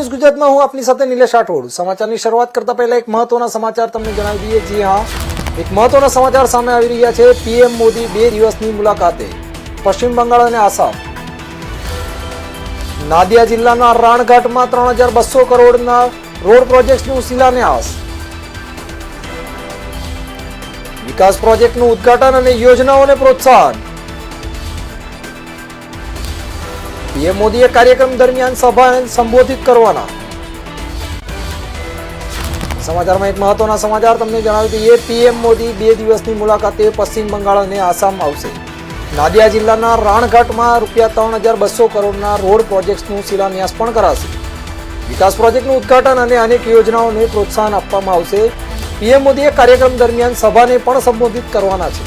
News ગુજરાતમાં હું આપની સાથે નિલેશ રાઠોડ. સમાચારની શરૂઆત કરતા પહેલા એક મહત્વના સમાચાર તમને જણાવી દઈએ. જી હા, એક મહત્વના સમાચાર સામે આવી રહ્યા છે. પીએમ મોદી બે દિવસની મુલાકાતે. પશ્ચિમ બંગાળ અને આસામ. નાદિયા જિલ્લાના રાણઘાટમાં ત્રણ હજાર બસો કરોડના રોડ પ્રોજેક્ટનું શિલાન્યાસ. વિકાસ પ્રોજેક્ટનું ઉદ્ઘાટન અને યોજનાઓને પ્રોત્સાહન. પીએમ મોદીએ કાર્યક્રમ દરમિયાન સભાને સંબોધિત કરવાના. સમાચારમાં એક મહત્વના સમાચાર તમને જણાવી દઈએ. પીએમ મોદી બે દિવસની મુલાકાતે પશ્ચિમ બંગાળ અને આસામ આવશે. નાદિયા જિલ્લાના રાણઘાટમાં રૂપિયા ત્રણ હજાર બસો કરોડના રોડ પ્રોજેક્ટ્સનું શિલાન્યાસ પણ કરાશે. વિકાસ પ્રોજેક્ટનું ઉદ્ઘાટન અને અનેક યોજનાઓને પ્રોત્સાહન આપવામાં આવશે. પીએમ મોદીએ કાર્યક્રમ દરમિયાન સભાને પણ સંબોધિત કરવાના છે.